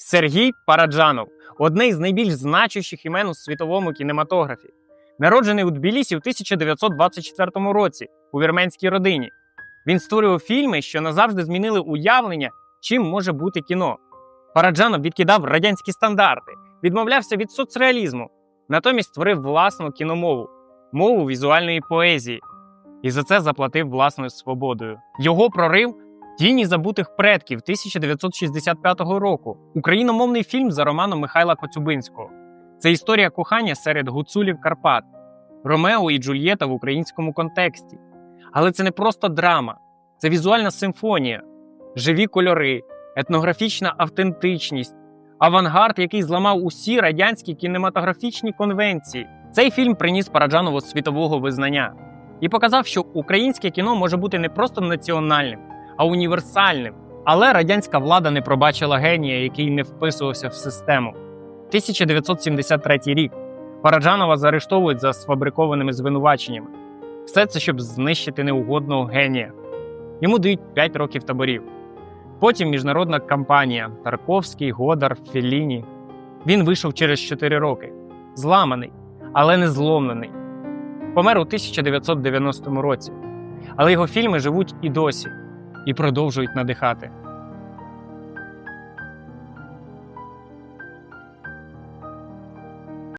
Сергій Параджанов одне із найбільш значущих імен у світовому кінематографі. Народжений у Тбілісі в 1924 році у вірменській родині. Він створював фільми, що назавжди змінили уявлення, чим може бути кіно. Параджанов відкидав радянські стандарти, відмовлявся від соцреалізму, натомість створив власну кіномову мову візуальної поезії, і за це заплатив власною свободою. Його прорив Тіні забутих предків 1965 року. Україномовний фільм за романом Михайла Коцюбинського. Це історія кохання серед гуцулів Карпат, Ромео і Джульєта в українському контексті. Але це не просто драма, це візуальна симфонія, живі кольори, етнографічна автентичність, авангард, який зламав усі радянські кінематографічні конвенції. Цей фільм приніс Параджанову світового визнання і показав, що українське кіно може бути не просто національним, а універсальним. Але радянська влада не пробачила генія, який не вписувався в систему. 1973 рік Параджанова заарештовують за сфабрикованими звинуваченнями. Все це щоб знищити неугодного генія. Йому дають 5 років таборів. Потім міжнародна кампанія Тарковський, Годар, Фелліні. Він вийшов через 4 роки, зламаний, але не зломлений. Помер у 1990 році. Але його фільми живуть і досі і продовжують надихати.